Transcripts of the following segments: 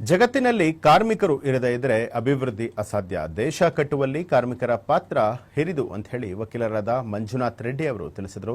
ಜಗತ್ತಿನಲ್ಲಿ ಕಾರ್ಮಿಕರು ಇರದೇ ಇದ್ರೆ ಅಭಿವೃದ್ಧಿ ಅಸಾಧ್ಯ. ದೇಶ ಕಟ್ಟುವಲ್ಲಿ ಕಾರ್ಮಿಕರ ಪಾತ್ರ ಹಿರಿದು ಅಂತ ಹೇಳಿ ವಕೀಲರಾದ ಮಂಜುನಾಥ್ ರೆಡ್ಡಿ ಅವರು ತಿಳಿಸಿದರು.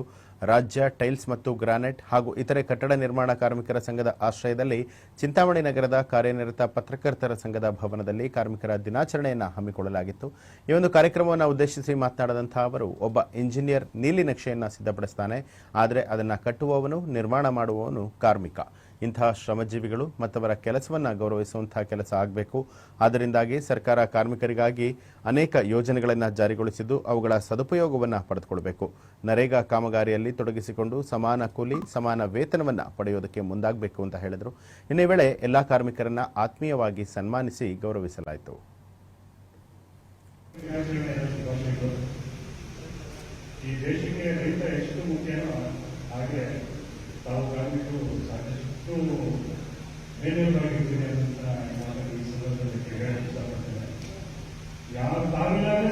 ರಾಜ್ಯ ಟೈಲ್ಸ್ ಮತ್ತು ಗ್ರಾನೈಟ್ ಹಾಗೂ ಇತರೆ ಕಟ್ಟಡ ನಿರ್ಮಾಣ ಕಾರ್ಮಿಕರ ಸಂಘದ ಆಶ್ರಯದಲ್ಲಿ ಚಿಂತಾಮಣಿ ನಗರದ ಕಾರ್ಯನಿರತ ಪತ್ರಕರ್ತರ ಸಂಘದ ಭವನದಲ್ಲಿ ಕಾರ್ಮಿಕರ ದಿನಾಚರಣೆಯನ್ನು ಹಮ್ಮಿಕೊಳ್ಳಲಾಗಿತ್ತು. ಈ ಒಂದು ಕಾರ್ಯಕ್ರಮವನ್ನು ಉದ್ದೇಶಿಸಿ ಮಾತನಾಡಿದಂತಹ ಅವರು ಒಬ್ಬ ಇಂಜಿನಿಯರ್ ನೀಲಿ ನಕ್ಷೆಯನ್ನು ಸಿದ್ಧಪಡಿಸ್ತಾನೆ. ಆದರೆ ಅದನ್ನು ಕಟ್ಟುವವನು, ನಿರ್ಮಾಣ ಮಾಡುವವನು ಕಾರ್ಮಿಕ. ಇಂತಹ ಶ್ರಮಜೀವಿಗಳು ಮತ್ತವರ ಕೆಲಸವನ್ನು ಗೌರವಿಸುವಂತಹ ಕೆಲಸ ಆಗಬೇಕು. ಅದರಿಂದಾಗಿ ಸರ್ಕಾರ ಕಾರ್ಮಿಕರಿಗಾಗಿ ಅನೇಕ ಯೋಜನೆಗಳನ್ನು ಜಾರಿಗೊಳಿಸಿದ್ದು ಅವುಗಳ ಸದುಪಯೋಗವನ್ನು ಪಡೆದುಕೊಳ್ಬೇಕು. ನರೇಗಾ ಕಾಮಗಾರಿಯಲ್ಲಿ ತೊಡಗಿಸಿಕೊಂಡು ಸಮಾನ ಕೂಲಿ, ಸಮಾನ ವೇತನವನ್ನು ಪಡೆಯೋದಕ್ಕೆ ಮುಂದಾಗಬೇಕು ಅಂತ ಹೇಳಿದರು. ಇನ್ನೇ ವೇಳೆ ಎಲ್ಲ ಕಾರ್ಮಿಕರನ್ನು ಆತ್ಮೀಯವಾಗಿ ಸನ್ಮಾನಿಸಿ ಗೌರವಿಸಲಾಯಿತು. ಈ ದೇಶಕ್ಕೆ ರೈತ ಎಷ್ಟು ಮುಖ್ಯನೋ ಹಾಗೆ ತಾವು ಕಾರ್ಮಿಕರು ಸಾಕಷ್ಟು ಮೇಲೆಯವರಾಗಿರ್ತೀರಿ ಅಂತ ಈ ಸಂದರ್ಭದಲ್ಲಿ ಹೇಳಕ್ಕೆ ಇಷ್ಟಪಡ್ತೇನೆ.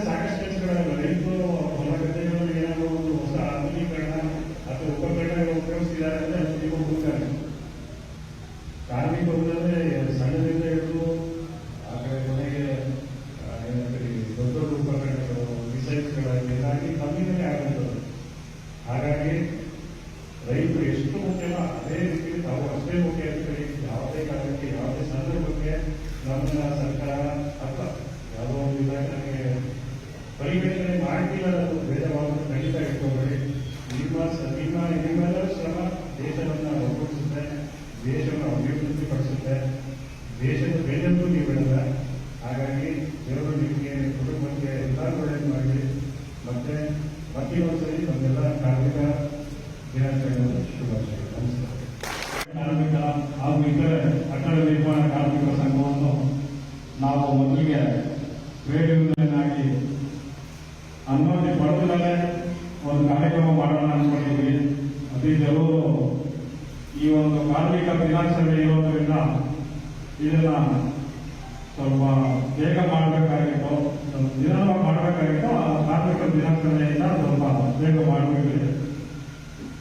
ಸಾಕಷ್ಟು ಕೆಲಸಗಳಲ್ಲ ರೈತರು ಹೊಲ ಗದ್ದೆಗಳಲ್ಲಿ ಏನಾದರೂ ಒಂದು ಹೊಸ ಆಧುನೀಕರಣ ಅಥವಾ ಉಪಕರಣಗಳು ಉಪಯೋಗಿಸಿದ್ದಾರೆ ಅಂದ್ರೆ ಅದು ನೀವು ಹೋಗ್ತಾರೆ ಕಾರ್ಮಿಕರು ಅಂದ್ರೆ ಸಣ್ಣದಿಂದ ಹಿಡಿದು ಆ ಕಡೆ ಕೊನೆಗೆ ಆ, ಏನಂತೀರಿ ದೊಡ್ಡ ದೊಡ್ಡ ಉಪಕರಣಗಳು ಮಿಸೈಲ್ಸ್ಗಳಾಗಿ ಇದಾಗಿ ಕಮ್ಮಿನೇ ಆಗುತ್ತದೆ ಹಾಗಾಗಿ ರೈತರು ಎಷ್ಟು ಮುಖ್ಯನೋ ಅದೇ ರೀತಿ ತಾವು ಅಷ್ಟೇ ಮುಖ್ಯ ಅಂತ ಹೇಳಿ ಯಾವುದೇ ಕಾರಣಕ್ಕೆ ಯಾವುದೇ ಸಂದರ್ಭಕ್ಕೆ ನಮ್ಮನ್ನ ಸರ್ಕಾರ ಅಥವಾ ಯಾವುದೋ ಒಂದು ವಿಧಾನ ನನಗೆ ಪರಿಗಣನೆ ಮಾಡ್ತಿಲ್ಲ ಅದು ಭೇದವನ್ನು ಖಂಡಿತ ಇಟ್ಕೋಬೇಡಿ ನಿಮ್ಮ ಸ- ನಿಮ್ಮ ನಿಮ್ಮೆಲ್ಲರ ಶ್ರಮ ದೇಶವನ್ನ ಒಗ್ಗೂಡಿಸುತ್ತೆ ದೇಶವನ್ನು ಅಭಿವೃದ್ಧಿ ಪಡಿಸುತ್ತೆ ದೇಶದ ಬೆನ್ನನ್ನು ನೀವು ಬೆಳೆದ ಹಾಗಾಗಿ ದೇವರು ನಿಮಗೆ ಕುಟುಂಬಕ್ಕೆ ಎಲ್ಲರೂ ಒಳ್ಳೇದು ಮಾಡಲಿ ಮತ್ತೆ ಮತ್ತೆ ಒಂದ್ಸರಿ ನಮ್ಮೆಲ್ಲ ಕಾರ್ಮಿಕ ದಿನಾಚರಣೆ ಶುಭಾಶಯ ನಮಸ್ಕಾರ ಕಾರ್ಮಿಕ ಹಾಗೂ ಇತರೆ ಕಟ್ಟಡ ನಿರ್ಮಾಣ ಕಾರ್ಮಿಕರ ಸಂಘವನ್ನು ನಾವು ಮೊದಲಿಗೆ ಟ್ರೇಡ್ ಯೂನಿಯನ್ ಆಗಿ ಅನುಮತಿ ಪಡೆದ ಮೇಲೆ ಒಂದು ಕಾರ್ಯಕ್ರಮ ಮಾಡೋಣ ಅನ್ಕೊಂಡಿದ್ವಿ ಅತಿ ಕೆಲವರು ಈ ಒಂದು ಕಾರ್ಮಿಕ ದಿನಾಚರಣೆ ಇರೋದ್ರಿಂದ ಇದನ್ನ ಸ್ವಲ್ಪ ಬೇಗ ಮಾಡಬೇಕಾಗಿತ್ತು ದಿನ ಮಾಡಬೇಕಾಗಿತ್ತು ಆ ಕಾರ್ಮಿಕ ದಿನಾಚರಣೆಯಿಂದ ಸ್ವಲ್ಪ ಬೇಗ ಮಾಡಬೇಕಿದೆ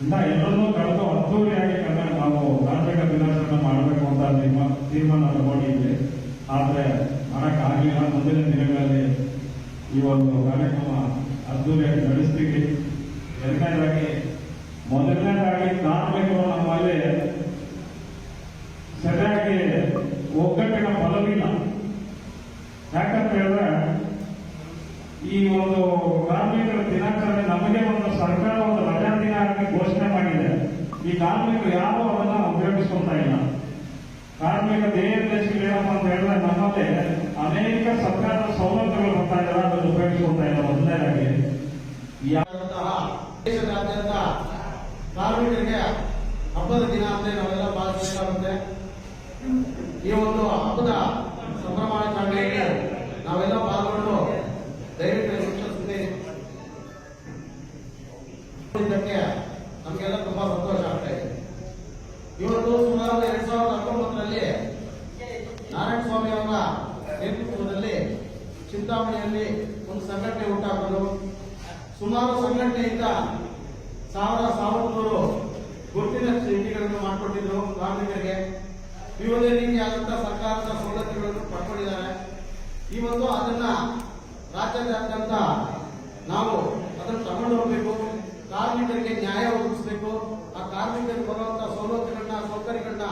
ಇನ್ನ ಎಲ್ಲರನ್ನೂ ಕರೆದು ಅದ್ದೂರಿಯಾಗಿ ಕನ್ನಡ ನಾವು ಕಾರ್ಮಿಕ ದಿನಾಚರಣೆ ಮಾಡಬೇಕು ಅಂತ ನಿಮ್ಮ ತೀರ್ಮಾನ ತಗೊಂಡಿದ್ವಿ. ಆದ್ರೆ ಮಾಡೋಕ್ಕಾಗಲಿಲ್ಲ ಮುಂದಿನ ದಿನಗಳಲ್ಲಿ ಈ ಒಂದು ಕಾರ್ಯಕ್ರಮ ಅದ್ದೂರಿಯಾಗಿ ನಡೆಸ್ತೀವಿ. ಎರಡನೇದಾಗಿ, ಮೊದಲನೇದಾಗಿ ಕಾರ್ಮಿಕರು ನಮ್ಮಲ್ಲಿ ಸರಿಯಾಗಿ ಒಗ್ಗಟ್ಟಿನ ಫಲವಿಲ್ಲ ಯಾಕಂತ ಹೇಳಿದ್ರೆ, ಈ ಒಂದು ಕಾರ್ಮಿಕರ ದಿನಾಚರಣೆ ನಮಗೆ ಒಂದು ಸರ್ಕಾರ ಒಂದು ರಜಾ ದಿನ ಘೋಷಣೆ ಈ ಕಾರ್ಮಿಕರು ಯಾರು ಅದನ್ನ ಉಪಯೋಗಿಸ್ಕೊತಾ ಇಲ್ಲ. ಕಾರ್ಮಿಕ ದೇಶಗಳು ಏನಪ್ಪ ಅಂತ ಹೇಳಿದ್ರೆ ನಮ್ಮಲ್ಲಿ ಅನೇಕ ಸರ್ಕಾರದ ಸೌಲಭ್ಯಗಳು ಬರ್ತಾ ಇದ್ದಾರೆ ಅದನ್ನು ಉಪಯೋಗಿಸ್ಕೊತಾ ಇಲ್ಲ ಮೊದಲನೇದಾಗಿ ದೇಶದಾದ್ಯಂತ ಕಾರ್ಮಿಕರಿಗೆ ಹಬ್ಬದ ದಿನ ಅಂತ ನಾವೆಲ್ಲ ಪಾಲಿಸಬೇಕಾಗುತ್ತೆ ಈ ಒಂದು ಹಬ್ಬದ ಸಂಭ್ರಮಾಚರಣೆಯಲ್ಲಿ ನಾವೆಲ್ಲ ಪಾಲ್ಗೊಂಡು ದಯವಿಟ್ಟು ಇದಕ್ಕೆ ನಮಗೆಲ್ಲ ತುಂಬಾ ಸಂತೋಷ. ಸುಮಾರು ಎರಡ್ ಸಾವಿರದ ಹತ್ತೊಂಬತ್ತರಲ್ಲಿ ನಾರಾಯಣ ಸ್ವಾಮಿ ಅವರ ನೇತೃತ್ವದಲ್ಲಿ ಚಿಂತಾಮಣಿಯಲ್ಲಿ ಒಂದು ಸಂಘಟನೆ ಉಂಟಾಗಲು ಸುಮಾರು ಸಂಘಟನೆಯಿಂದ ಸಾವಿರ ಸಾವಿರದವರು ಗುರುತಿನ ಚೀಟಿಗಳನ್ನು ಮಾಡಿಕೊಟ್ಟಿದ್ರು ಕಾರ್ಮಿಕರಿಗೆ. ವಿವಿಧ ರೀತಿಯಾದಂತಹ ಸರ್ಕಾರದ ಸೌಲಭ್ಯಗಳನ್ನು ಪಡ್ಕೊಂಡಿದ್ದಾರೆ. ಇವತ್ತು ಅದನ್ನ ರಾಜ್ಯಾದ್ಯಂತ ನಾವು ಅದನ್ನು ತಗೊಂಡು ಹೋಗ್ಬೇಕು. ಕಾರ್ಮಿಕರಿಗೆ ನ್ಯಾಯ ಒದಗಿಸಬೇಕು. ಕಾರ್ಮಿಕರಿಗೆ ಬರುವಂತಹ ಸೌಲಭ್ಯಗಳನ್ನ, ಸೌಕರ್ಯಗಳನ್ನ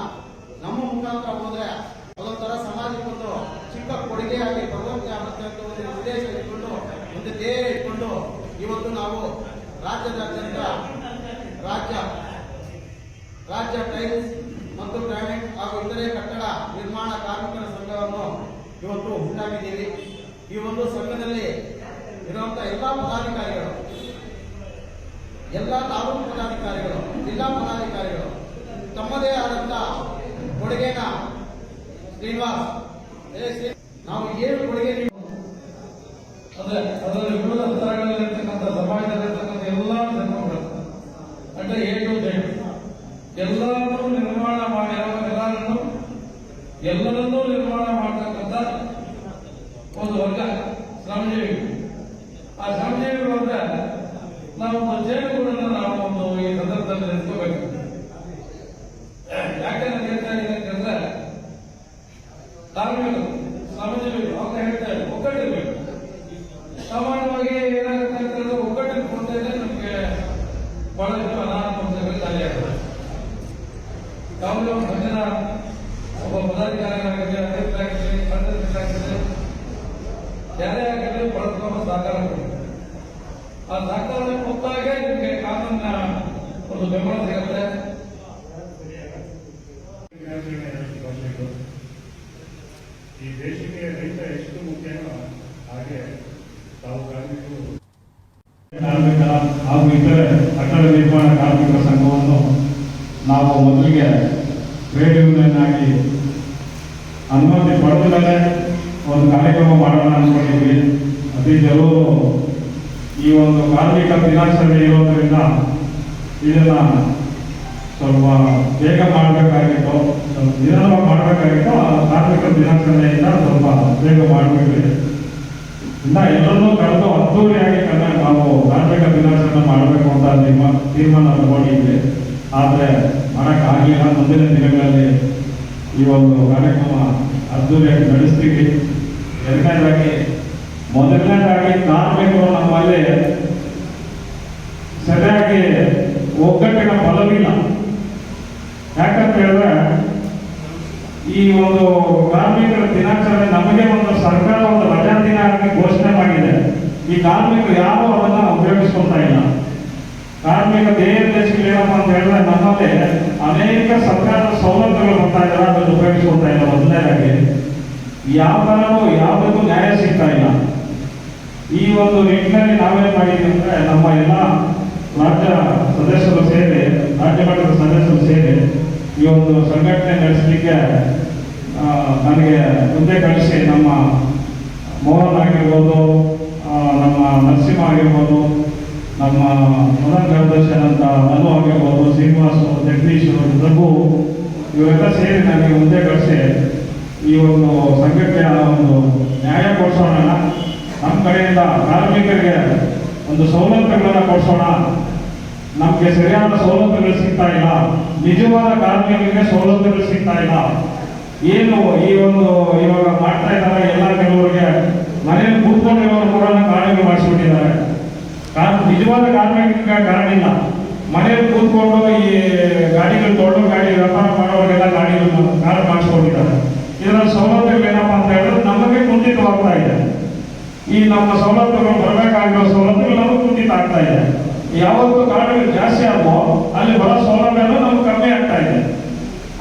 ನಮ್ಮ ಮುಖಾಂತರ ಹೋದ್ರೆ ಅದೊಂಥರ ಸಮಾಜಕ್ಕೊಂದು ಚಿಕ್ಕ ಕೊಡುಗೆಯಾಗಿ ಬರುವಂತೆ ಆಗುತ್ತೆ ಅಂತ ಒಂದು ಉದ್ದೇಶ ಇಟ್ಕೊಂಡು, ಒಂದು ಧ್ಯೇಯ ಇಟ್ಕೊಂಡು ಇವತ್ತು ನಾವು ರಾಜ್ಯದಾದ್ಯಂತ ರಾಜ್ಯ ರಾಜ್ಯ ಟೈಲ್ಸ್ ಮತ್ತು ಗ್ರಾನೈಟ್ ಹಾಗೂ ಇತರೆ ಕಟ್ಟಡ ನಿರ್ಮಾಣ ಕಾರ್ಮಿಕರ ಸಂಘವನ್ನು ಇವತ್ತು ಉಂಟಾಗಿದ್ದೀವಿ. ಈ ಒಂದು ಸಂಘದಲ್ಲಿ ಇರುವಂತಹ ಎಲ್ಲಾ ಪದಾಧಿಕಾರಿಗಳು ಎಲ್ಲ ತಾಲೂಕು ಪದಾಧಿಕಾರಿಗಳು, ಜಿಲ್ಲಾ ಪದಾಧಿಕಾರಿಗಳು, ತಮ್ಮದೇ ಆದಂತ ಕೊಡುಗೆನ ಶ್ರೀನಿವಾಸ್ ನಾವು ಏನು ಕೊಡುಗೆ ನೀವು ಅದೇ ಅದರಲ್ಲಿ ವಿವಿಧ ಸ್ತರಗಳಲ್ಲಿರ್ತಕ್ಕಂಥ ಸಮಾಜದಲ್ಲಿರ್ತಕ್ಕಂಥ ಎಲ್ಲ ಧರ್ಮಗಳು ಅಂದ್ರೆ ಎ ಟು ಜೆಡ್ ಎಲ್ಲರನ್ನೂ ನಿರ್ಮಾಣ ಮಾಡಿರೋ ಎಲ್ಲರನ್ನು ಎಲ್ಲರನ್ನೂ ನಿರ್ಮಾಣ ಮಾಡತಕ್ಕಂಥ ಒಂದು ವರ್ಗ ಶ್ರಮಜೀವಿ ಆ ಶ್ರಮಜೀವಿಗಳು ಅಂದ್ರೆ ನಾವು ಒಂದು ಜೇನುಗೂಡನ್ನು ನಾವು ಒಂದು ಈ ಸಂದರ್ಭದಲ್ಲಿ ನೆನೆಸ್ಕೋಬೇಕು ಯಾಕೆ ನಾನು ಹೇಳ್ತಾ ಇದ್ದೀನಿ ಅಂತಂದ್ರೆ ಕಾರ್ಮಿಕರು ಶ್ರಮಜೀವಿಗಳು ಅಂತ ಹೇಳ್ತಾರೆ ಒಗ್ಗಟ್ಟಿರ್ಬೇಕು ಸಾಮಾನ್ಯವಾಗಿ ಏನಾಗುತ್ತೆ ಅಂತ ಹೇಳಿದ್ರೆ ಒಗ್ಗಟ್ಟಿನ ಕೊರತೆಯಿಂದ ನಮಗೆ ಬಹಳಷ್ಟು ಅನಾಥ ಸಮಸ್ಯೆಗಳು ಜಾರಿಯಾಗ್ತದೆ ಯಾವುದೇ ಒಂದು ಭಜನ ಒಬ್ಬ ಪದಾಧಿಕಾರಿಗಳಾಗಲಿ ಅಧ್ಯಕ್ಷರಾಗಲಿ ಅಧ್ಯಕ್ಷರಾಗಲಿ ಯಾರೇ ಆಗಲಿ ಬಳಸ್ಕೊಂಡು ಸಹಕಾರ ಕೊಡಬೇಕು ಆ ಸಹಕಾರ ಕೊಟ್ಟಾಗೆ ನಿಮಗೆ ಕಾನೂನಿನ ಒಂದು ಈ ದೇಶಕ್ಕೆ ಎಷ್ಟು ಹಾಗೆ ಹಾಗೂ ಇತರೆ ಕಟ್ಟಡ ನಿರ್ಮಾಣ ಕಾರ್ಮಿಕರ ಸಂಘವನ್ನು ನಾವು ಮೊದಲಿಗೆ ಟ್ರೇಡ್ ಯೂನಿಯನ್ ಆಗಿ ಅನುಮತಿ ಪಡೆದ ಮೇಲೆ ಒಂದು ಕಾರ್ಯಕ್ರಮ ಮಾಡೋಣ ಅಂದ್ಕೊಂಡಿದ್ವಿ ಅತಿ ಕೆಲವರು ಈ ಒಂದು ಕಾರ್ಮಿಕ ದಿನಾಚರಣೆ ಇರೋದ್ರಿಂದ ಇದನ್ನ ಸ್ವಲ್ಪ ಬೇಗ ಮಾಡಬೇಕಾಗಿತ್ತು, ಸ್ವಲ್ಪ ನಿಧಾನವಾಗಿ ಮಾಡಬೇಕಾಗಿತ್ತು, ಆ ಕಾರ್ಮಿಕ ದಿನಾಚರಣೆಯಿಂದ ಸ್ವಲ್ಪ ಬೇಗ ಮಾಡಬೇಕು ಇನ್ನ ಎಲ್ಲರನ್ನೂ ಕರೆದು ಅದ್ದೂರಿಯಾಗಿ ಕನ್ನ ನಾವು ಕಾರ್ಮಿಕ ದಿನಾಚರಣೆ ಮಾಡಬೇಕು ಅಂತ ನಿಮ್ಮ ತೀರ್ಮಾನ ತಗೊಂಡಿದ್ವಿ ಆದರೆ ಮಾಡೋಕ್ಕಾಗಲಿಲ್ಲ ಮುಂದಿನ ದಿನಗಳಲ್ಲಿ ಈ ಒಂದು ಕಾರ್ಯಕ್ರಮ ಅದ್ದೂರಿಯಾಗಿ ನಡೆಸ್ತೀವಿ ಎರಡನೇದಾಗಿ, ಮೊದಲನೇದಾಗಿ ಕಾರ್ಮಿಕರು ನಮ್ಮಲ್ಲಿ ಸರಿಯಾಗಿ ಒಗ್ಗಟ್ಟಿನ ಬಲವಿಲ್ಲ ಯಾಕಂತ ಹೇಳಿದ್ರೆ ಈ ಒಂದು ಕಾರ್ಮಿಕರ ದಿನಾಚರಣೆ ನಮಗೆ ಒಂದು ಸರ್ಕಾರ ಒಂದು ರಜಾ ದಿನ ಘೋಷಣೆ ಮಾಡಿದೆ. ಈ ಕಾರ್ಮಿಕರು ಯಾರು ಅದನ್ನ ಉಪಯೋಗಿಸ್ಕೊಳ್ತಾ ಇಲ್ಲ. ಕಾರ್ಮಿಕ ದೇಹ ದೇಶಗಳು ಏನಪ್ಪ ಅಂತ ಹೇಳಿದ್ರೆ, ನಮ್ಮಲ್ಲಿ ಅನೇಕ ಸರ್ಕಾರದ ಸೌಲಭ್ಯಗಳು ಬರ್ತಾ ಇದ್ದಾರೆ ಅದನ್ನು ಉಪಯೋಗಿಸ್ಕೊಳ್ತಾ ಇಲ್ಲ. ಮೊದಲನೇದಾಗಿ ಯಾವ ತರನೂ ಯಾವುದಕ್ಕೂ ನ್ಯಾಯ ಸಿಗ್ತಾ ಇಲ್ಲ. ಈ ಒಂದು ನಿಟ್ಟಿನಲ್ಲಿ ನಾವೇನ್ ಮಾಡಿದ್ವಿ ಅಂದ್ರೆ, ನಮ್ಮ ಎಲ್ಲ ರಾಜ್ಯ ಸದಸ್ಯರು ಸೇರಿ ರಾಜ್ಯ ಮಟ್ಟದ ಸದಸ್ಯರು ಸೇರಿ ಈ ಒಂದು ಸಂಘಟನೆ ನಡೆಸಲಿಕ್ಕೆ ನನಗೆ ಮುಂದೆ ಕಳಿಸಿ ನಮ್ಮ ಮೋಹನ್ ಆಗಿರ್ಬೋದು ನಮ್ಮ ನರಸಿಂಹ ಆಗಿರ್ಬೋದು, ನಮ್ಮ ಮದನ್ ಅಂತ ಮನು ಆಗಿರ್ಬೋದು, ಶ್ರೀನಿವಾಸು, ಜಗದೀಶ್ ರಘು ಇವೆಲ್ಲ ಸೇರಿ ನನಗೆ ಮುಂದೆ ಕಳಿಸಿ ಈ ಒಂದು ಸಂಘಟನೆಯ ಒಂದು ನ್ಯಾಯ ಕೊಡಿಸೋಣ ನಮ್ಮ ಕಡೆಯಿಂದ ಕಾರ್ಮಿಕರಿಗೆ ಒಂದು ಸೌಲಭ್ಯಗಳನ್ನ ಕೊಡಿಸೋಣ. ನಮಗೆ ಸರಿಯಾದ ಸವಲತ್ತುಗಳು ಸಿಗ್ತಾ ಇಲ್ಲ. ನಿಜವಾದ ಕಾರ್ಮಿಕರಿಗೆ ಸವಲತ್ತುಗಳು ಸಿಗ್ತಾ ಇಲ್ಲ. ಏನು ಈ ಒಂದು ಇವಾಗ ಮಾಡ್ತಾ ಇದ್ದಾರೆ ಎಲ್ಲ ಕೆಲವರಿಗೆ ಮನೆಯಲ್ಲಿ ಕೂತ್ಕೊಂಡಿರೋರು ಕೂಡ ಕಾರ್ಮಿಕ ಮಾಡಿಸ್ಬಿಟ್ಟಿದ್ದಾರೆ. ನಿಜವಾದ ಕಾರ್ಮಿಕ ಕಾರಣ ಇಲ್ಲ. ಮನೆಯಲ್ಲಿ ಕೂತ್ಕೊಂಡು ಈ ಗಾಡಿಗಳು, ದೊಡ್ಡ ಗಾಡಿ, ವ್ಯಾಪಾರ ಮಾಡೋರಿಗೆಲ್ಲ ಗಾಡಿಗಳು ಕಾರ್ ಮಾಡಿಸ್ಕೊಂಡಿದ್ದಾರೆ. ಇದರ ಸೌಲಭ್ಯಗಳು ಏನಪ್ಪಾ ಅಂತ ಹೇಳಿದ್ರೆ ನಮಗೆ ಕುಂಠಿತವಾಗ್ತಾ ಇದೆ. ಈ ನಮ್ಮ ಸವಲತ್ತುಗಳು ಬರಬೇಕಾಗಿರೋ ಸವಲತ್ತುಗಳು ನಮಗೆ ಕುಂಠಿತ ಆಗ್ತಾ ಇದೆ. ಯಾವತ್ತು ಕಾರಣಗಳು ಜಾಸ್ತಿ ಆಗುವೋ, ಅಲ್ಲಿ ಬರ ಸೌಲಭ್ಯನೂ ನಮ್ಗೆ ಕಮ್ಮಿ ಆಗ್ತಾ ಇದೆ.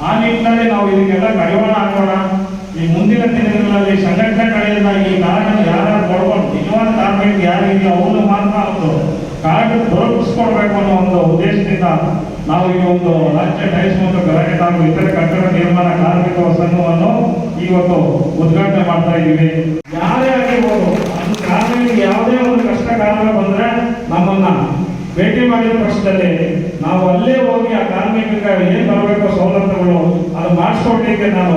ಆ ನಿಟ್ಟಿನಲ್ಲಿ ನಾವು ಇದಕ್ಕೆಲ್ಲ ಕಡಿವಾಣ ಹಾಕೋಣ. ಈ ಮುಂದಿನ ದಿನಗಳಲ್ಲಿ ಸಂಘಟನೆ ಕಡೆಯಿಂದ ಈ ಕಾರಣ ಯಾರು ಕೊಡ್ಕೊಂಡು ನಿಜವಾದ ಕಾರ್ಮಿಕ ಯಾರಿದೆಯೋ ಅವನು ಮಾತ್ರ ಒಂದು ಕಾರ್ಡ್ ದೊರಕಿಸ್ಕೊಡ್ಬೇಕು ಅನ್ನೋ ಒಂದು ಉದ್ದೇಶದಿಂದ ನಾವು ಈ ಒಂದು ರಾಜ್ಯ ಟೈಸ್ ಮತ್ತು ಗಲಾಟೆ ಹಾಗೂ ಇತರೆ ಕಟ್ಟಡ ನಿರ್ಮಾಣ ಕಾರ್ಮಿಕ ಸಂಘವನ್ನು ಇವತ್ತು ಉದ್ಘಾಟನೆ ಮಾಡ್ತಾ ಇದ್ದೀವಿ. ಯಾರೇ ಆಗಿರ್ಬೋದು ಅದು ಯಾವುದೇ ಒಂದು ಕಷ್ಟ ಕಾರಣ ಬಂದರೆ ನಮ್ಮನ್ನು ಭೇಟಿ ಮಾಡಿದ ಪಕ್ಷದಲ್ಲಿ ನಾವು ಅಲ್ಲೇ ಹೋಗಿ ಆ ಕಾರ್ಮಿಕರಿಗೆ ಏನು ಬರಬೇಕು ಸೌಲಭ್ಯಗಳು ಅದು ಮಾಡಿಸ್ಕೊಡ್ಲಿಕ್ಕೆ ನಾನು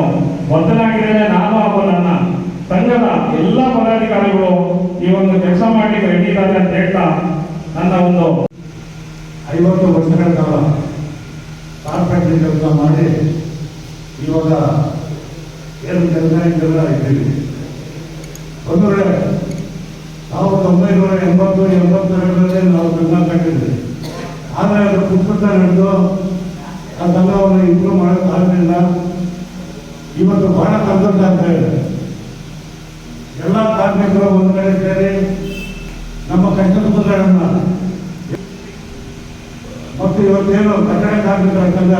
ಬದ್ಧನಾಗಿದ್ದೇನೆ. ನಾನು ಹಾಗೂ ನನ್ನ ಸಂಘದ ಎಲ್ಲ ಪದಾಧಿಕಾರಿಗಳು ಈ ಒಂದು ಕೆಲಸ ಮಾಡಿ ರೆಡಿ ಇದ್ದಾರೆ ಅಂತ ಹೇಳ್ತಾ ನನ್ನ ಒಂದು ಐವತ್ತು ವರ್ಷಗಳ ಕಾಲ ಕಾರ್ಪೆಂಟ್ರಿ ಕೆಲಸ ಮಾಡಿ ಇವಾಗ ಏನು ಕೆಲಸ ಇದ್ದೀವಿ ಒಂದು ವೇಳೆ ಸಾವಿರದ ಒಂಬೈನೂರ ಎಂಬತ್ತು, ಎಂಬತ್ತೆರಡರಲ್ಲಿ ನಾವು ಸಂಘ ಕಟ್ಟಿದ್ವಿ. ಆದರೆ ಅದು ಪುಸ್ತಕ ನಡೆದು ಆ ಸಂಘವನ್ನು ಇಂಪ್ರೂವ್ ಮಾಡೋಕ್ಕಾಗಲಿಲ್ಲ ಇವತ್ತು ಬಹಳ ಅಂತ ಇದೆ. ಎಲ್ಲ ಕಾರ್ಮಿಕರು ಒಂದು ಕಡೆ ಸೇರಿ ನಮ್ಮ ಕಷ್ಟದ ಪತ್ರಗಳನ್ನ ಮತ್ತು ಇವತ್ತೇನು ಕಟ್ಟಡ ಕಾರ್ಮಿಕರ ಸಂಘ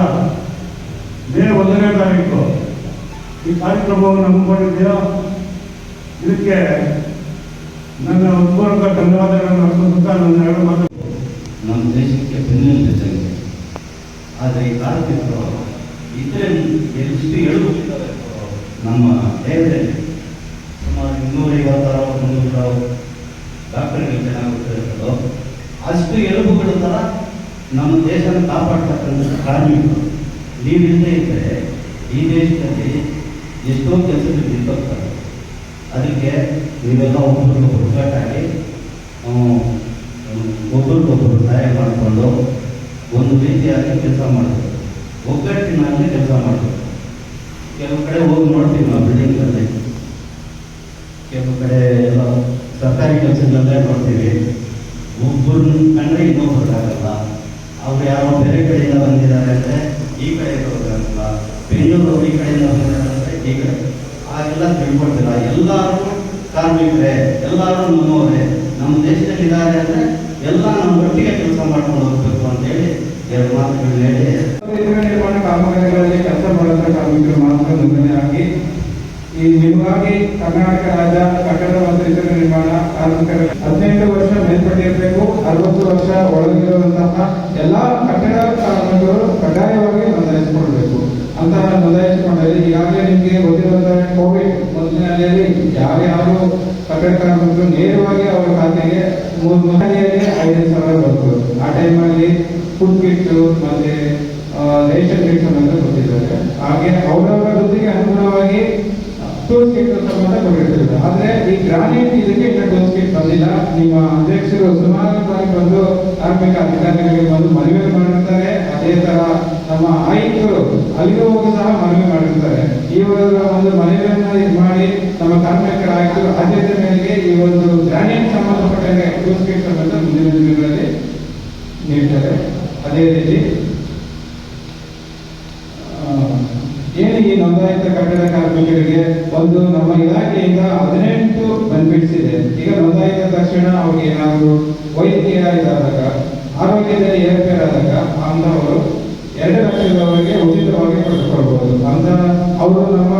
ಮೇ ಒಂದನೇ ತಾರೀಕು ಈ ಕಾರ್ಯಕ್ರಮವನ್ನು ಹಮ್ಮಿಕೊಂಡಿದ್ದೀರೋ? ಇದಕ್ಕೆ ನನ್ನ ಪೂರ್ವಕ ಧನ್ಯವಾದಗಳನ್ನು ಅರ್ಪಿಸುತ್ತಾ ನನ್ನ ಎರಡು ಮಾತು ನಮ್ಮ ದೇಶಕ್ಕೆ ಬೆನ್ನೆಲುಬಿದ್ದಂಗೆ ಆದರೆ ಈ ಕಾರ್ಮಿಕರು ಇದ್ರೆ ಎಷ್ಟು ಹೇಳುತ್ತಿದ್ದಾರೆ ನಮ್ಮ ದೇಹದಲ್ಲಿ ಸುಮಾರು ಇನ್ನೂರೈವತ್ತರ ಮುನ್ನೂರು ಡಾಕ್ಟರ್ಗಳು ಚೆನ್ನಾಗಿ ಗೊತ್ತಿರ್ತದೋ ಅಷ್ಟು ಎಲುಬುಗಳ ಥರ ನಮ್ಮ ದೇಶನ ಕಾಪಾಡ್ತಕ್ಕಂಥ ಕಾರ್ಮಿಕರು. ನೀವಿಲ್ಲದೆ ಇದ್ದರೆ ಈ ದೇಶದಲ್ಲಿ ಎಷ್ಟೋ ಕೆಲಸಗಳು ನಿಂತೋಗ್ತವೆ ಅದಕ್ಕೆ ನೀವೆಲ್ಲ ಒಬ್ಬರಿಗೊಬ್ಬರು ಒಗ್ಗಟ್ಟಾಗಿ ಒಬ್ಬರಿಗೊಬ್ಬರು ಸಹಾಯ ಮಾಡಿಕೊಂಡು ಒಂದು ರೀತಿಯಾಗಿ ಕೆಲಸ ಮಾಡಬೇಕು ಒಗ್ಗಟ್ಟಿನಲ್ಲಿ ಕೆಲಸ ಮಾಡಬೇಕು ಕೆಲವು ಕಡೆ ಹೋಗಿ ನೋಡ್ತೀವಿ ನಾವು ಬಿಲ್ಡಿಂಗ್ಗಳಲ್ಲಿ ಕೆಲವು ಕಡೆ ಎಲ್ಲ ಸರ್ಕಾರಿ ಕೆಲಸಗಳಲ್ಲೇ ನೋಡ್ತೀವಿ. ಒಬ್ಬರನ್ನ ಕಂಡ್ರೆ ಇನ್ನೊಬ್ಬರಾಗಲ್ಲ ಅವ್ರು ಯಾರೋ ಬೇರೆ ಕಡೆಯಿಂದ ಬಂದಿದ್ದಾರೆ ಅಂದರೆ ಈ ಕಡೆ ಇರೋರಾಗಲ್ಲ ಬೆಂಗಳೂರು ಈ ಕಡೆಯಿಂದ ಬಂದಿದ್ದಾರೆ ಅಂದರೆ ಈ ಕಡೆ ಹಾಗೆಲ್ಲ ತಿಳ್ಕೊಳ್ತಿಲ್ಲ. ಎಲ್ಲರೂ ಕಾರ್ಮಿಕರೇ ಎಲ್ಲರೂ ನಮ್ಮವರೇ ನಮ್ಮ ದೇಶದಲ್ಲಿ ಇದ್ದಾರೆ ಅಂದರೆ ಎಲ್ಲ ನಮ್ಮ ಒಟ್ಟಿಗೆ ಕೆಲಸ ಮಾಡ್ಕೊಂಡು ಹೋಗ್ಬೇಕು ಅಂತೇಳಿ ಎರಡು ಮಾತುಗಳನ್ನ ಹೇಳಿ. ನಿರ್ಮಾಣ ಕಾಮಗಾರಿಗಳಲ್ಲಿ ಕೆಲಸ ಮಾಡುವಂತ ಕಾರ್ಮಿಕರು ಮಾತ್ರ ನೋಂದಣಿ ಆಗಿ ಈ ನಿಮಗಾಗಿ ಕರ್ನಾಟಕ ರಾಜ್ಯ ಕಟ್ಟಡ ಮತ್ತು ಇತರ ನಿರ್ಮಾಣ ಕಾರ್ಮಿಕರ ಹದಿನೆಂಟು ವರ್ಷ ಮೇಲ್ಪಟ್ಟಿರಬೇಕು, ಅರವತ್ತು ವರ್ಷ ಒಳಗಿರುವಂತಹ ಎಲ್ಲಾ ಕಟ್ಟಡ ಕಾರ್ಮಿಕರು ಕಡ್ಡಾಯವಾಗಿ ನೋಂದಾಯಿಸಿಕೊಳ್ಬೇಕು ಅಂತಹ ನೋಂದಾಯಿಸಿಕೊಂಡರೆ ಈಗಾಗಲೇ ನಿಮಗೆ ಗೊತ್ತಿರುವಂತಹ ಕೋವಿಡ್ ಮೊದಲನೇ ಅಲೆಯಲ್ಲಿ ಯಾರ್ಯಾರು ಕಟ್ಟಡ ಕಾರ್ಮಿಕರು ನೇರವಾಗಿ ಅವರ ಖಾತೆಗೆ ಮೂರು ಮನೆಯಲ್ಲಿ ಐದು ಸಾವಿರ ಬರ್ತದೆ ಆ ಟೈಮಲ್ಲಿ ಫುಡ್ ಕಿಟ್ ಮತ್ತೆ ರೇಷನ್ ಕಿಟ್ ಸಂಬಂಧ ಕೊಟ್ಟಿದ್ದಾರೆ. ಹಾಗೆ ಅವರವರ ವೃತ್ತಿಗೆ ಅನುಗುಣವಾಗಿ ಟೂಲ್ಸ್ ಕಿಟ್ ಸಂಬಂಧ ಕೊಟ್ಟಿರ್ತಾರೆ ಆದ್ರೆ ಈ ಗ್ರಾನೈಟ್ ಇದಕ್ಕೆ ಇನ್ನ ಟೂಲ್ಸ್ ಕಿಟ್ ಬಂದಿಲ್ಲ. ನಿಮ್ಮ ಅಧ್ಯಕ್ಷರು ಸುಮಾರು ಬಂದು ಕಾರ್ಮಿಕ ಅಧಿಕಾರಿಗಳಿಗೆ ಬಂದು ಮನವಿ ಸಹ ಮನವಿ ಮಾಡಿರ್ತಾರೆ. ಈ ಒಂದು ಮನೆಗಳನ್ನು ಇದು ಮಾಡಿ ನಮ್ಮ ಕಾರ್ಮಿಕರ ಆಯುಕ್ತರು ಆದ್ಯತೆ ಮೇರೆಗೆ ಈ ಒಂದು ಗ್ರಾಮೀಣ ಸಂಬಂಧಪಟ್ಟ ಮುಂದಿನ ದಿನಗಳಲ್ಲಿ ನೀಡ್ತಾರೆ. ಅದೇ ರೀತಿ ಏನು ಈ ನೋಂದಾಯಿತ ಕಟ್ಟಡ ಕಾರ್ಮಿಕರಿಗೆ ಒಂದು ನಮ್ಮ ಇಲಾಖೆಯಿಂದ ಹದಿನೆಂಟು ಬೆನಿಫಿಟ್ಸ್ ಇದೆ. ಈಗ ನೋಂದಾಯಿತ ತಕ್ಷಣ ಅವ್ರಿಗೆ ಏನಾದರೂ ವೈದ್ಯಕೀಯ ಇದಾದಾಗ, ಆರೋಗ್ಯದಲ್ಲಿ ಏರ್ಪೇರಾದಾಗ ಆದಾಗ ಅಂತವರು ಎರಡು ಲಕ್ಷದವರೆಗೆ ಉಚಿತವಾಗಿ ಪಡೆದುಕೊಳ್ಬಹುದು ಅಂತ ಅವರು ನಮ್ಮ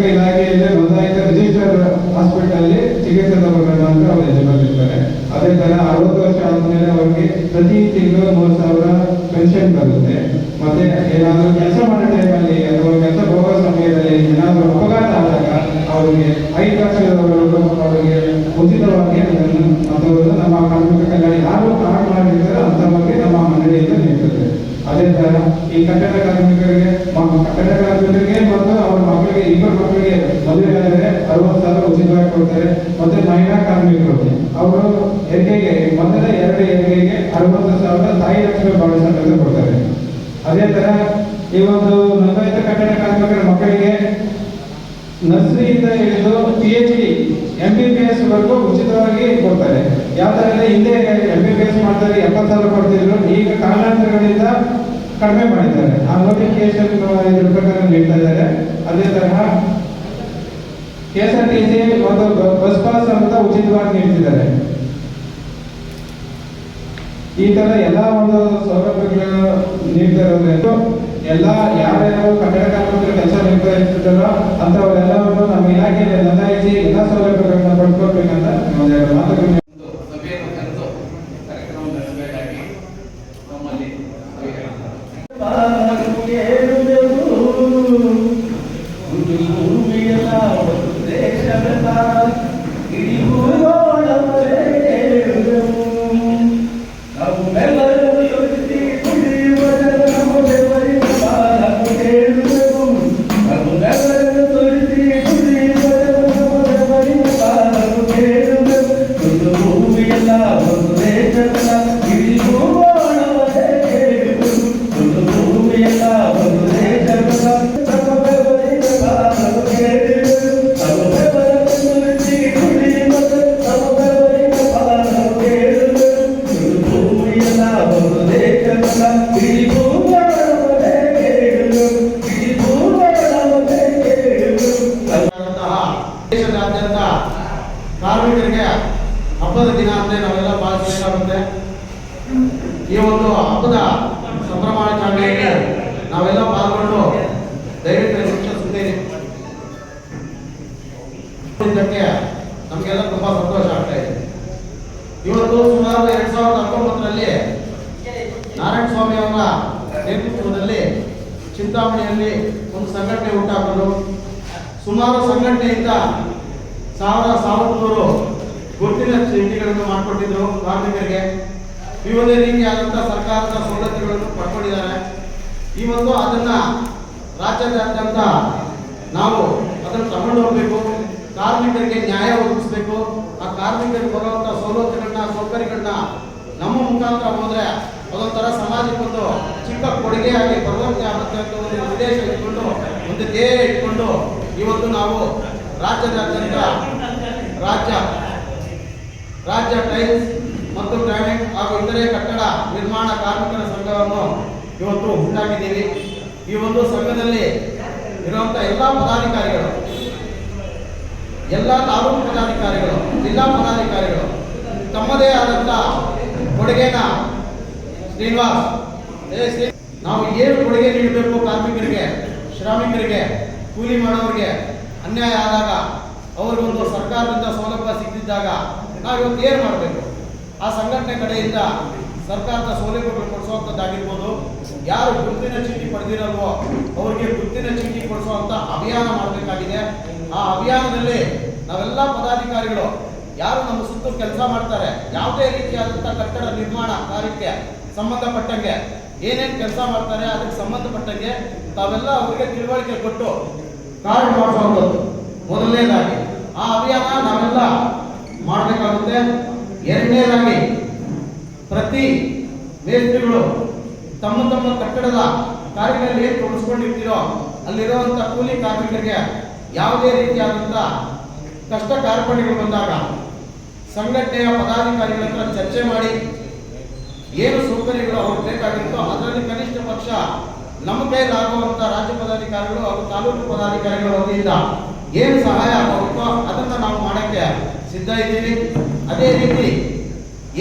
ಕಾರ್ಮಿಕ ಇಲಾಖೆಯಲ್ಲಿ ನೋಂದಾಯಿತ ರಿಜಿಸ್ಟರ್ ಹಾಸ್ಪಿಟಲ್ ಅಲ್ಲಿ ಚಿಕಿತ್ಸೆ ತಗೋಬೇಕು ಅಂತ ಅವರು ಎಲಿಜಿಬಲ್ ಇರ್ತಾರೆ ಅದೇ ತರ ಅರವತ್ತು ವರ್ಷ ಆದ್ಮೇಲೆ ಅವರಿಗೆ ಪ್ರತಿ ತಿಂಗಳು ಮೂರು ಸಾವಿರ ಪೆನ್ಷನ್ ಬರುತ್ತೆ. ಮತ್ತೆ ಏನಾದರೂ ಕೆಲಸ ಮಾಡೋ ಟೈಮಲ್ಲಿ ಅಥವಾ ಕೆಲಸ ಹೋಗೋ ಸಮಯದಲ್ಲಿ ಏನಾದರೂ ಅಪಘಾತ ಆದಾಗ ಅವರಿಗೆ ಐದು ಲಕ್ಷದವರೆಗೂ ಅವರಿಗೆ ಉಚಿತವಾಗಿ ಅದನ್ನು ನಮ್ಮ ಕಾರ್ಮಿಕ ಕಲ್ಯಾಣ ಯಾರು ಕಾರ್ಡ್ ಮಾಡಿರ್ತಾರೆ ಬಗ್ಗೆ ನಮ್ಮ ಮಂಡಳಿಯಿಂದ ನೀಡುತ್ತದೆ ಅದೇ ತರ ಈ ಕಟ್ಟಡ ಕಾರ್ಮಿಕರಿಗೆ ಕಟ್ಟಡ ಕಾರ್ಮಿಕರಿಗೆ ಮತ್ತು ಅವರ ಮಕ್ಕಳಿಗೆ ಇಬ್ಬರು ಅರವತ್ತು ಹೋಗ್ತಾರೆ ಮತ್ತೆ ಮಹಿಳಾ ಕಾರ್ಮಿಕರು ಅವರು ಹೆರಿಗೆಗೆ ಮೊದಲ ಎರಡು ಹೆರಿಗೆಗೆ ಅರವತ್ತು ಸಾವಿರ ತಾಯಿ ಲಕ್ಷ್ಮಿ ಬಾಳಿಸ ಕೊಡ್ತಾರೆ. ಅದೇ ತರ ಈ ಒಂದು ನೋಂದಾಯಿತ ಕಟ್ಟಡ ಕಾರ್ಮಿಕರ ಮಕ್ಕಳಿಗೆ ನರ್ಸರಿಯಿಂದ ಹಿಡಿದು P H D M B B S ವರೆಗೂ ಉಚಿತವಾಗಿ ಕೊಡ್ತಾರೆ. ಯಾವ ತರ ಹಿಂದೆ ಎಂ ಬಿ ಬಿ ಎಸ್ ಮಾಡ್ತಾರೆ, ಎಪ್ಪತ್ತು ಸಾವಿರ ಕೊಡ್ತಿದ್ರು. ಈಗ ಕಾರಣಾಂತರಗಳಿಂದ ಕಡಿಮೆ ಮಾಡಿದ್ದಾರೆ. ಆ ನೋಟಿಫಿಕೇಶನ್ ಇದ್ರ ಪ್ರಕಾರ ನೀಡ್ತಾ ಇದ್ದಾರೆ. ಅದೇ ತರಹ ಕೆ ಆರ್ ಟಿ ಸಿ ಒಂದು ಬಸ್ ಪಾಸ್ ಅಂತ ಉಚಿತವಾಗಿ ನೀಡ್ತಿದ್ದಾರೆ ಈ ತರ ಎಲ್ಲಾ ಒಂದು ಸೌಲಭ್ಯಗಳನ್ನು ನೀಡ್ತಾ ಇರೋದ್ರಿಂದ ಎಲ್ಲ ಯಾರ್ಯಾರು ಕಟ್ಟಡ ಕಾರ್ಮಿಕರು ಕೆಲಸ ನಿರ್ವಹಿಸ್ತಿದ್ದಾರೋ ಅಂತವರೆಲ್ಲವನ್ನು ನಮ್ಮ ಇಲಾಖೆಯಲ್ಲಿ ನೋಂದಾಯಿಸಿ ಎಲ್ಲಾ ಸೌಲಭ್ಯಗಳನ್ನ ಪಡ್ಕೊಳ್ಬೇಕಂತ ಒಂದೆರಡು ಸಾವಿರ ಸಾವಿರದ ನೂರು ಗುರುತಿನ ಚೀಟಿಗಳನ್ನು ಮಾಡಿಕೊಟ್ಟಿದ್ರು ಕಾರ್ಮಿಕರಿಗೆ. ವಿವಿಧ ರೀತಿಯಾದಂಥ ಸರ್ಕಾರದ ಸವಲತ್ತುಗಳನ್ನು ಪಡ್ಕೊಂಡಿದ್ದಾರೆ. ಇವತ್ತು ಅದನ್ನ ರಾಜ್ಯದಾದ್ಯಂತ ನಾವು ಅದನ್ನು ತಗೊಂಡು ಹೋಗಬೇಕು. ಕಾರ್ಮಿಕರಿಗೆ ನ್ಯಾಯ ಒದಗಿಸ್ಬೇಕು. ಆ ಕಾರ್ಮಿಕರಿಗೆ ಬರುವಂಥ ಸವಲತ್ತುಗಳನ್ನ, ಸೌಕರ್ಯಗಳನ್ನ ನಮ್ಮ ಮುಖಾಂತರ ಹೋದ್ರೆ ಅದೊಂಥರ ಸಮಾಜಕ್ಕೊಂದು ಚಿಕ್ಕ ಕೊಡುಗೆಯಾಗಿ ಬರುವಂತೆ ಆಗುತ್ತೆ ಅಂತ ಒಂದು ಉದ್ದೇಶ ಇಟ್ಕೊಂಡು, ಒಂದು ಧ್ಯೇಯ ಇಟ್ಕೊಂಡು ಇವತ್ತು ನಾವು ರಾಜ್ಯದಾದ್ಯಂತ ರಾಜ್ಯ ರಾಜ್ಯ ಟೈಲ್ಸ್ ಮತ್ತು ಗ್ರಾನೈಟ್ ಹಾಗೂ ಇತರೆ ಕಟ್ಟಡ ನಿರ್ಮಾಣ ಕಾರ್ಮಿಕರ ಸಂಘವನ್ನು ಇವತ್ತು ಉಂಟಾಗಿದ್ದೀವಿ. ಈ ಒಂದು ಸಂಘದಲ್ಲಿ ಇರುವಂಥ ಎಲ್ಲ ಪದಾಧಿಕಾರಿಗಳು, ಎಲ್ಲ ತಾಲೂಕು ಪದಾಧಿಕಾರಿಗಳು, ಜಿಲ್ಲಾ ಪದಾಧಿಕಾರಿಗಳು, ತಮ್ಮದೇ ಆದಂಥ ಕೊಡುಗೆನ ಶ್ರೀನಿವಾಸ್ ನಾವು ಏನು ಕೊಡುಗೆ ನೀಡಬೇಕು ಕಾರ್ಮಿಕರಿಗೆ, ಶ್ರಮಿಕರಿಗೆ, ಕೂಲಿ ಮಾಡೋರಿಗೆ ಅನ್ಯಾಯ ಆದಾಗ ಅವ್ರಿಗೊಂದು ಸರ್ಕಾರದಿಂದ ಸೌಲಭ್ಯ ಸಿಗದಿದ್ದಾಗ ನಾವು ಇವತ್ತು ಏನು ಮಾಡಬೇಕು? ಆ ಸಂಘಟನೆ ಕಡೆಯಿಂದ ಸರ್ಕಾರದ ಸೌಲಭ್ಯಗಳು ಕೊಡಿಸುವಂಥದ್ದಾಗಿರ್ಬೋದು ಯಾರು ಗುರುತಿನ ಚೀಟಿ ಪಡೆದಿರಲ್ವೋ ಅವರಿಗೆ ಗುರುತಿನ ಚೀಟಿ ಕೊಡಿಸುವಂಥ ಅಭಿಯಾನ ಮಾಡಬೇಕಾಗಿದೆ. ಆ ಅಭಿಯಾನದಲ್ಲಿ ನಾವೆಲ್ಲ ಪದಾಧಿಕಾರಿಗಳು, ಯಾರು ನಮ್ಮ ಸುತ್ತು ಕೆಲಸ ಮಾಡ್ತಾರೆ, ಯಾವುದೇ ರೀತಿಯಾದಂಥ ಕಟ್ಟಡ ನಿರ್ಮಾಣ ಕಾರ್ಯಕ್ಕೆ ಸಂಬಂಧಪಟ್ಟಂಗೆ, ಏನೇನು ಕೆಲಸ ಮಾಡ್ತಾರೆ, ಅದಕ್ಕೆ ಸಂಬಂಧಪಟ್ಟಂಗೆ ತಾವೆಲ್ಲ ಅವರಿಗೆ ತಿಳುವಳಿಕೆ ಕೊಟ್ಟು ಕಾರ್ಡ್ ಮಾಡಿಸುವಂಥದ್ದು. ಮೊದಲನೇದಾಗಿ, ಆ ಅಭಿಯಾನ ನಾವೆಲ್ಲ ಮಾಡಬೇಕಾಗುತ್ತೆ. ಎರಡನೇದಾಗಿ, ಪ್ರತಿ ವ್ಯಕ್ತಿಗಳು ತಮ್ಮ ತಮ್ಮ ಕಟ್ಟಡದ ಕಾರ್ಯಗಳಲ್ಲಿ ಏನು ತೊಡಗಿಸ್ಕೊಂಡಿರ್ತೀರೋ ಅಲ್ಲಿರುವಂಥ ಕೂಲಿ ಕಾರ್ಮಿಕರಿಗೆ ಯಾವುದೇ ರೀತಿಯಾದಂಥ ಕಷ್ಟ ಕಾರ್ಪಣ್ಯಗಳು ಬಂದಾಗ ಸಂಘಟನೆಯ ಪದಾಧಿಕಾರಿಗಳ ಚರ್ಚೆ ಮಾಡಿ ಏನು ಸೌಕರ್ಯಗಳು ಅವ್ರಿಗೆ ಬೇಕಾಗಿತ್ತೋ ಅದರಲ್ಲಿ ಕನಿಷ್ಠ ಪಕ್ಷ ನಮ್ಮ ಕೈಲಾಗುವಂಥ ರಾಜ್ಯ ಪದಾಧಿಕಾರಿಗಳು ಹಾಗೂ ತಾಲೂಕು ಪದಾಧಿಕಾರಿಗಳ ವತಿಯಿಂದ ಏನು ಸಹಾಯ ಆಗುತ್ತೋ ಅದನ್ನು ನಾವು ಮಾಡೋಕ್ಕೆ ಸಿದ್ಧ ಇದ್ದೀವಿ. ಅದೇ ರೀತಿ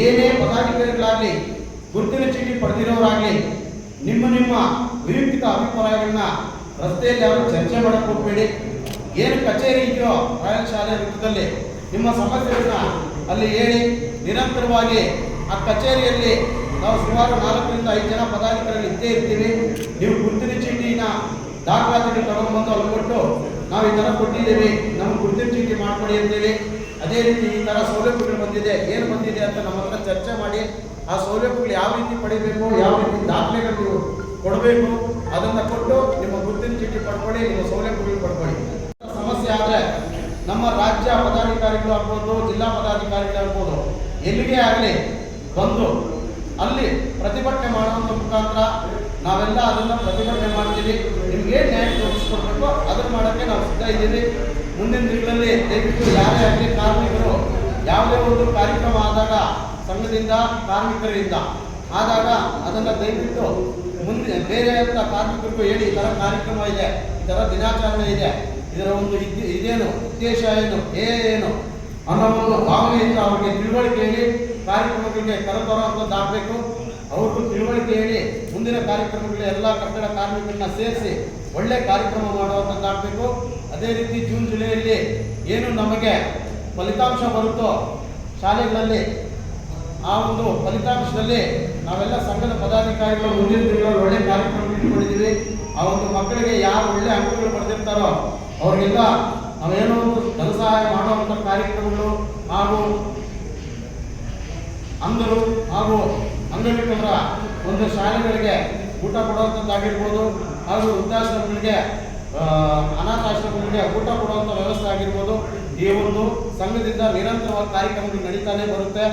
ಏನೇ ಪದಾಧಿಕಾರಿಗಳಾಗಲಿ, ಗುರುತಿನ ಚೀಟಿ ಪಡೆದಿರೋರಾಗಲಿ, ನಿಮ್ಮ ನಿಮ್ಮ ವೈಯಕ್ತಿಕ ಅಭಿಪ್ರಾಯಗಳನ್ನ ರಸ್ತೆಯಲ್ಲಿ ಯಾರು ಚರ್ಚೆ ಮಾಡಕ್ಕೆ ಹೋಗಬೇಡಿ. ಏನು ಕಚೇರಿ ಇದೆಯೋ ರಾಯಲ್ ಶಾಲೆ ವೃತ್ತದಲ್ಲಿ ನಿಮ್ಮ ಸಮಸ್ಯೆಗಳನ್ನ ಅಲ್ಲಿ ಹೇಳಿ, ನಿರಂತರವಾಗಿ ಆ ಕಚೇರಿಯಲ್ಲಿ ನಾವು ಸುಮಾರು ನಾಲ್ಕರಿಂದ ಐದು ಜನ ಪದಾಧಿಕಾರಿಗಳು ಇದ್ದೇ ಇರ್ತೀವಿ. ನೀವು ಗುರುತಿನ ಚೀಟಿನ ದಾಖಲಾತಿಗೆ ತಗೊಂಡ್ಬಂದು ಅಲ್ಲಿ ಕೊಟ್ಟು ನಾವು ಈ ಥರ ಕೊಟ್ಟಿದ್ದೀವಿ, ನಮ್ಗೆ ಗುರುತಿನ ಚೀಟಿ ಮಾಡ್ಕೊಡಿ ಅಂತೇಳಿ. ಅದೇ ರೀತಿ ಈ ಥರ ಸೌಲಭ್ಯಗಳು ಬಂದಿದೆ. ಏನು ಬಂದಿದೆ ಅಂತ ನಮ್ಮ ಹತ್ರ ಚರ್ಚೆ ಮಾಡಿ ಆ ಸೌಲಭ್ಯಗಳು ಯಾವ ರೀತಿ ಪಡಿಬೇಕು, ಯಾವ ರೀತಿ ದಾಖಲೆಗಳು ಕೊಡಬೇಕು, ಅದನ್ನು ಕೊಟ್ಟು ನಿಮ್ಮ ಗುರುತಿನ ಚೀಟಿ ಪಡ್ಕೊಳ್ಳಿ, ನಿಮ್ಮ ಸೌಲಭ್ಯಗಳು ಪಡ್ಕೊಳ್ಳಿ. ಸಮಸ್ಯೆ ಆದರೆ ನಮ್ಮ ರಾಜ್ಯ ಪದಾಧಿಕಾರಿಗಳು ಆಗ್ಬೋದು, ಜಿಲ್ಲಾ ಪದಾಧಿಕಾರಿಗಳಾಗ್ಬೋದು, ಎಲ್ಲಿಗೆ ಆಗಲಿ ಬಂದು ಅಲ್ಲಿ ಪ್ರತಿಭಟನೆ ಮಾಡುವಂಥ ಮುಖಾಂತರ ನಾವೆಲ್ಲ ಅದನ್ನು ಪ್ರತಿಭಟನೆ ಮಾಡ್ತೀವಿ. ನಿಮ್ಗೆ ನ್ಯಾಯ ತೋರಿಸ್ಕೊಡ್ಬೇಕು ಅದನ್ನು ಮಾಡೋಕ್ಕೆ ನಾವು ಸಿದ್ಧ ಇದ್ದೀವಿ. ಮುಂದಿನ ದಿನಗಳಲ್ಲಿ ದಯವಿಟ್ಟು ಯಾರೇ ಆಗಲಿ ಕಾರ್ಮಿಕರು, ಯಾವುದೇ ಒಂದು ಕಾರ್ಯಕ್ರಮ ಆದಾಗ ಸಂಘದಿಂದ, ಕಾರ್ಮಿಕರಿಂದ ಆದಾಗ ಅದನ್ನು ದಯವಿಟ್ಟು ಮುಂದೆ ಬೇರೆ ಅಂತ ಕಾರ್ಮಿಕರಿಗೂ ಹೇಳಿ, ಈ ಥರ ಕಾರ್ಯಕ್ರಮ ಇದೆ, ಈ ಥರ ದಿನಾಚರಣೆ ಇದೆ, ಇದರ ಒಂದು ಇದ್- ಇದೇನು ಉದ್ದೇಶ ಏನು ಏನು ಅನ್ನೋ ಒಂದು ಭಾವನೆಯಿಂದ ಅವರಿಗೆ ತಿಳುವಳಿಕೆ ಕಾರ್ಯಕ್ರಮಗಳಿಗೆ ಕರೆತರುವಂಥದ್ದಾಗಬೇಕು ಅವ್ರಿಗೂ ತಿಳುವಳಿಕೆ ಹೇಳಿ ಮುಂದಿನ ಕಾರ್ಯಕ್ರಮಗಳಿಗೆ ಎಲ್ಲ ಕಟ್ಟಡ ಕಾರ್ಮಿಕರನ್ನ ಸೇರಿಸಿ ಒಳ್ಳೆ ಕಾರ್ಯಕ್ರಮ ಮಾಡುವಂಥದ್ದಾಗಬೇಕು ಅದೇ ರೀತಿ ಜೂನ್ ಜುಲೈಯಲ್ಲಿ ಏನು ನಮಗೆ ಫಲಿತಾಂಶ ಬರುತ್ತೋ ಶಾಲೆಗಳಲ್ಲಿ ಆ ಒಂದು ಫಲಿತಾಂಶದಲ್ಲಿ ನಾವೆಲ್ಲ ಸಂಘದ ಪದಾಧಿಕಾರಿಗಳು ಮುಂದಿನ ತಿಂಗಳು ಒಳ್ಳೆ ಕಾರ್ಯಕ್ರಮ ಇಟ್ಕೊಂಡಿದ್ದೀವಿ. ಆ ಒಂದು ಮಕ್ಕಳಿಗೆ ಯಾರು ಒಳ್ಳೆ ಅಂಕಗಳು ಪಡೆದಿರ್ತಾರೋ ಅವರಿಗೆಲ್ಲ ನಾವೇನೋ ಒಂದು ಧನ ಸಹಾಯ ಮಾಡುವಂಥ ಕಾರ್ಯಕ್ರಮಗಳು ಹಾಗೂ ಅಂಧರು ಹಾಗೂ ಅಂಗವಿಕಲರ ಒಂದು ಶಾಲೆಗಳಿಗೆ ಊಟ ಕೊಡುವಂಥದ್ದಾಗಿರ್ಬೋದು ಹಾಗೂ ವೃದ್ಧಾಶ್ರಮಗಳಿಗೆ ಅನಾಥಾಶ್ರಮಗಳಿಗೆ ಊಟ ಕೊಡುವಂಥ ವ್ಯವಸ್ಥೆ ಆಗಿರ್ಬೋದು, ಈ ಒಂದು ಸಂಘದಿಂದ ನಿರಂತರವಾದ ಕಾರ್ಯಕ್ರಮಗಳು ನಡೀತಾನೆ ಬರುತ್ತೆ.